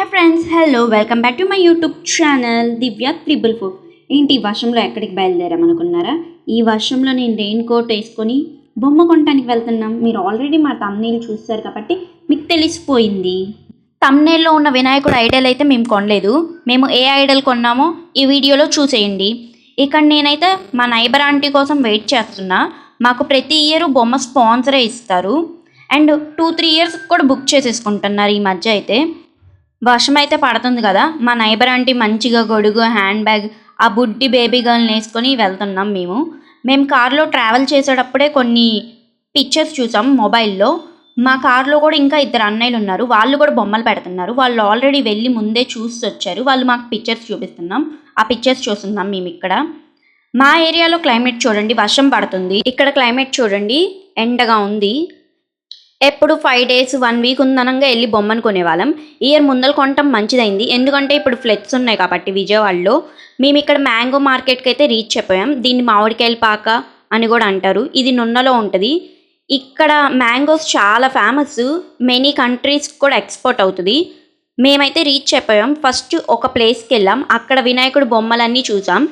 Hi friends hello welcome back to my YouTube channel Divya triple four ఏంటి ఈ వర్షంలో ఎక్కడికి బయలుదేరామనుకున్నారా ఈ వర్షంలో నేను రెయిన్ కోట్ వేసుకొని బొమ్మ కొనడానికి వెళ్తున్నాం. మీరు ఆల్రెడీ మా తమ్నేలు చూస్తారు కాబట్టి మీకు తెలిసిపోయింది. తమ్నేల్లో ఉన్న వినాయకుడు ఐడల్ అయితే మేము కొనలేదు. మేము ఏ ఐడల్ కొన్నామో ఈ వీడియోలో చూసేయండి. ఇక్కడ నేనైతే మా నైబర్ ఆంటీ కోసం వెయిట్ చేస్తున్నా. మాకు ప్రతి ఇయర్ బొమ్మ స్పాన్సరే ఇస్తారు. అండ్ టూ త్రీ ఇయర్స్ కూడా బుక్ చేసేసుకుంటున్నారు ఈ మధ్య అయితే. వర్షం అయితే పడుతుంది కదా. మా నైబర్ ఆంటీ మంచిగా గొడుగు హ్యాండ్ బ్యాగ్ ఆ బుడ్డి బేబీ గర్ల్ని వేసుకొని వెళ్తున్నాం మేము. మేము కారులో ట్రావెల్ చేసేటప్పుడే కొన్ని పిక్చర్స్ చూసాం మొబైల్లో. మా కారులో కూడా ఇంకా ఇద్దరు అన్నయ్యలు ఉన్నారు. వాళ్ళు కూడా బొమ్మలు పెడుతున్నారు. వాళ్ళు ఆల్రెడీ వెళ్ళి ముందే చూసి వచ్చారు వాళ్ళు మాకు పిక్చర్స్ చూపిస్తున్నాం. ఆ పిక్చర్స్ చూస్తున్నాం మేము ఇక్కడ. మా ఏరియాలో క్లైమేట్ చూడండి. వర్షం పడుతుంది. ఇక్కడ క్లైమేట్ చూడండి. ఎండగా ఉంది. ఎప్పుడు ఫైవ్ డేస్ వన్ వీక్ ఉందనంగా వెళ్ళి బొమ్మను కొనేవాళ్ళం. ఇయర్ ముందర కొనటం మంచిదైంది. ఎందుకంటే ఇప్పుడు ఫ్లెట్స్ ఉన్నాయి కాబట్టి విజయవాడలో. మేము ఇక్కడ మ్యాంగో మార్కెట్కి అయితే రీచ్ అయిపోయాం. దీన్ని మామిడికాయల పాక అని కూడా అంటారు. ఇది నున్నలో ఉంటుంది. ఇక్కడ మ్యాంగోస్ చాలా ఫేమస్ మెనీ కంట్రీస్ కూడా ఎక్స్పోర్ట్ అవుతుంది. మేమైతే రీచ్ అయిపోయాం. ఫస్ట్ ఒక ప్లేస్కి వెళ్ళాం. అక్కడ వినాయకుడు బొమ్మలన్నీ చూసాం.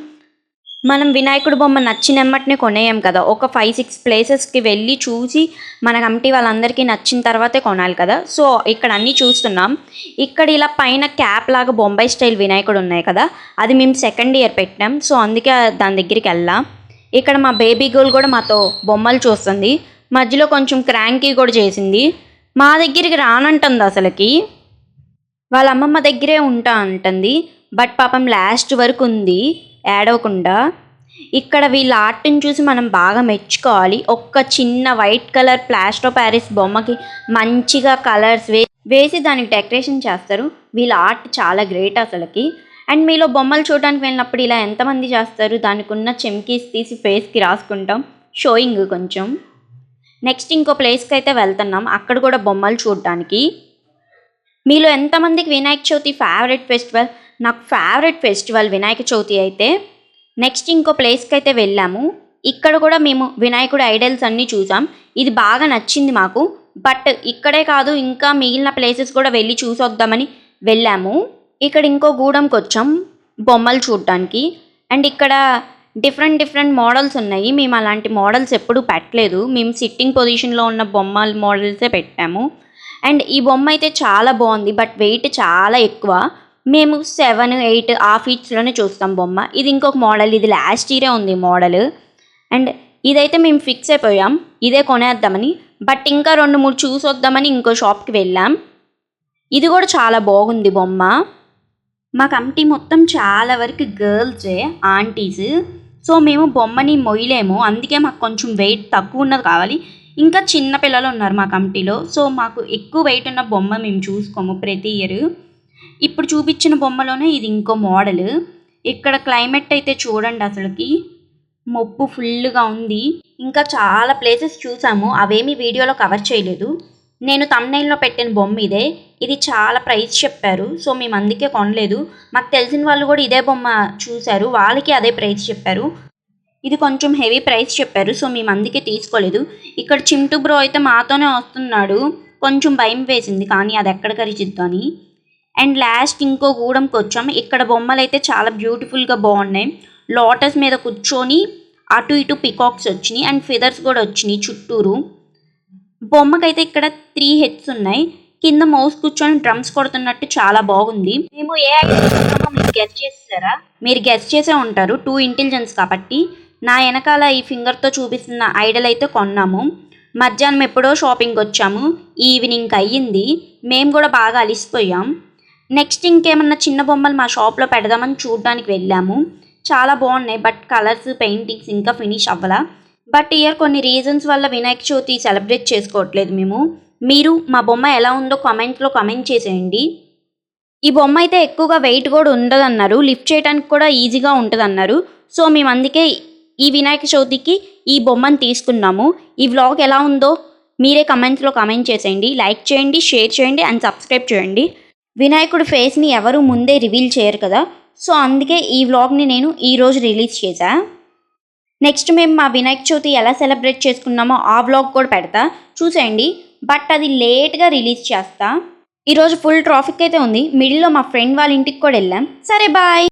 మనం వినాయకుడు బొమ్మ నచ్చినమ్మటినే కొనేయం కదా. ఒక ఫైవ్ సిక్స్ ప్లేసెస్కి వెళ్ళి చూసి మన కమిటీ వాళ్ళందరికీ నచ్చిన తర్వాతే కొనాలి కదా. సో ఇక్కడ అన్నీ చూస్తున్నాం. ఇక్కడ ఇలా పైన క్యాప్ లాగా బొంబాయి స్టైల్ వినాయకుడు ఉన్నాయి కదా. అది మేము సెకండ్ ఇయర్ పెట్టాం సో అందుకే దాని దగ్గరికి వెళ్ళాం. ఇక్కడ మా బేబీ గర్ల్ కూడా మాతో బొమ్మలు చూస్తుంది. మధ్యలో కొంచెం క్రాంకీ కూడా చేసింది. మా దగ్గరికి రానంటుంది అసలుకి. వాళ్ళ అమ్మమ్మ దగ్గరే ఉంటా అంటుంది. బట్ పాపం లాస్ట్ వరకు ఉంది. ఏడవకుండా ఇక్కడ వీళ్ళ ఆర్ట్ని చూసి మనం బాగా మెచ్చుకోవాలి. ఒక్క చిన్న వైట్ కలర్ ప్లాస్టో ప్యారిస్ బొమ్మకి మంచిగా కలర్స్ వే వేసి దానికి డెకరేషన్ చేస్తారు. వీళ్ళ ఆర్ట్ చాలా గ్రేట్ అసలుకి. అండ్ మీలో బొమ్మలు చూడడానికి వెళ్ళినప్పుడు ఇలా ఎంతమంది చేస్తారు? దానికి ఉన్న చెమ్కీస్ తీసి ఫేస్కి రాసుకుంటాం. షోయింగ్ కొంచెం. నెక్స్ట్ ఇంకో ప్లేస్కి అయితే వెళ్తున్నాం. అక్కడ కూడా బొమ్మలు చూడడానికి. మీలో ఎంతమందికి వినాయక చవితి ఫేవరెట్ ఫెస్టివల్ నాకు ఫేవరెట్ ఫెస్టివల్ వినాయక చవితి అయితే నెక్స్ట్ ఇంకో ప్లేస్కి అయితే వెళ్ళాము. ఇక్కడ కూడా మేము వినాయకుడు ఐడల్స్ అన్నీ చూసాం. ఇది బాగా నచ్చింది మాకు. బట్ ఇక్కడే కాదు ఇంకా మిగిలిన ప్లేసెస్ కూడా వెళ్ళి చూసొద్దామని వెళ్ళాము. ఇక్కడ ఇంకో గూడెంకి వచ్చాం బొమ్మలు చూడడానికి. అండ్ ఇక్కడ డిఫరెంట్ డిఫరెంట్ మోడల్స్ ఉన్నాయి. మేము అలాంటి మోడల్స్ ఎప్పుడూ పెట్టలేదు. మేము సిట్టింగ్ పొజిషన్లో ఉన్న బొమ్మల మోడల్సే పెట్టాము. అండ్ ఈ బొమ్మ అయితే చాలా బాగుంది బట్ వెయిట్ చాలా ఎక్కువ. మేము సెవెన్ ఎయిట్ ఆ ఫీట్స్లోనే చూస్తాం బొమ్మ. ఇది ఇంకొక మోడల్ ఇది లాస్ట్ ఇయరే ఉంది మోడల్ అండ్ ఇదైతే మేము ఫిక్స్ అయిపోయాం. ఇదే కొనేద్దామని. బట్ ఇంకా రెండు మూడు చూసొద్దామని ఇంకో షాప్కి వెళ్ళాం. ఇది కూడా చాలా బాగుంది బొమ్మ. మా కమిటీ మొత్తం చాలా వరకు గర్ల్సే ఆంటీస్ సో మేము బొమ్మని మొయ్యలేము. అందుకే మాకు కొంచెం వెయిట్ తక్కువ ఉన్నది కావాలి. ఇంకా చిన్న పిల్లలు ఉన్నారు మా కమిటీలో. సో మాకు ఎక్కువ వెయిట్ ఉన్న బొమ్మ మేము చూసుకోము ప్రతి ఇయర్ ఇప్పుడు చూపించిన బొమ్మలోనే ఇది ఇంకో మోడల్. ఇక్కడ క్లైమేట్ అయితే చూడండి అసలుకి. మొప్పు ఫుల్గా ఉంది. ఇంకా చాలా ప్లేసెస్ చూసాము. అవేమీ వీడియోలో కవర్ చేయలేదు. నేను తమ్నైల్లో పెట్టిన బొమ్మ ఇదే. ఇది చాలా ప్రైస్ చెప్పారు. సో మేము అందుకే కొనలేదు. మాకు తెలిసిన వాళ్ళు కూడా ఇదే బొమ్మ చూశారు. వాళ్ళకి అదే ప్రైస్ చెప్పారు. ఇది కొంచెం హెవీ ప్రైస్ చెప్పారు. సో మేము అందుకే తీసుకోలేదు. ఇక్కడ చింటూ బ్రో అయితే మాతోనే వస్తున్నాడు. కొంచెం భయం వేసింది. కానీ అది ఎక్కడ అని. అండ్ లాస్ట్ ఇంకో గూడెంకి వచ్చాం. ఇక్కడ బొమ్మలు అయితే చాలా బ్యూటిఫుల్గా బాగున్నాయి. లోటస్ మీద కూర్చొని అటు ఇటు పికాక్స్ వచ్చినాయి. అండ్ ఫెదర్స్ కూడా వచ్చినాయి చుట్టూరు. బొమ్మకైతే ఇక్కడ త్రీ హెడ్స్ ఉన్నాయి. కింద మౌస్ కూర్చొని డ్రమ్స్ కొడుతున్నట్టు చాలా బాగుంది. మేము ఏ ఐడియా మీరు గెస్ట్ చేస్తారా? మీరు గెస్ట్ చేసే ఉంటారు. టూ ఇంటెలిజెన్స్ కాబట్టి. నా వెనకాల ఈ ఫింగర్తో చూపిస్తున్న ఐడల్ అయితే కొన్నాము. మధ్యాహ్నం ఎప్పుడో షాపింగ్కి వచ్చాము. ఈవినింగ్ అయ్యింది. మేము కూడా బాగా అలిసిపోయాం. నెక్స్ట్ ఇంకేమన్నా చిన్న బొమ్మలు మా షాప్లో పెడదామని చూడడానికి వెళ్ళాము. చాలా బాగున్నాయి బట్ కలర్స్ పెయింటింగ్స్ ఇంకా ఫినిష్ అవ్వలా. బట్ ఇయర్ కొన్ని రీజన్స్ వల్ల వినాయక చవితి సెలబ్రేట్ చేసుకోవట్లేదు మేము. మీరు మా బొమ్మ ఎలా ఉందో కామెంట్లో కామెంట్ చేసేయండి. ఈ బొమ్మ అయితే ఎక్కువగా వెయిట్ కూడా ఉండదన్నారు. లిఫ్ట్ చేయడానికి కూడా ఈజీగా ఉంటుందన్నారు. సో మేము అందుకే ఈ వినాయక చవితికి ఈ బొమ్మను తీసుకున్నాము. ఈ వ్లాగ్ ఎలా ఉందో మీరే కమెంట్స్లో కామెంట్ చేసేయండి. లైక్ చేయండి షేర్ చేయండి అండ్ సబ్స్క్రైబ్ చేయండి. వినాయకుడి ఫేస్ని ఎవరు ముందే రివీల్ చేయరు కదా. సో అందుకే ఈ వ్లాగ్ని నేను ఈరోజు రిలీజ్ చేశా. నెక్స్ట్ మేము మా వినాయక చవితి ఎలా సెలబ్రేట్ చేసుకున్నామో ఆ వ్లాగ్ కూడా పెడతా. చూసేయండి. బట్ అది లేట్గా రిలీజ్ చేస్తా. ఈరోజు ఫుల్ ట్రాఫిక్ అయితే ఉంది. మిడిల్లో మా ఫ్రెండ్ వాళ్ళ ఇంటికి కూడా వెళ్ళాం. సరే బాయ్!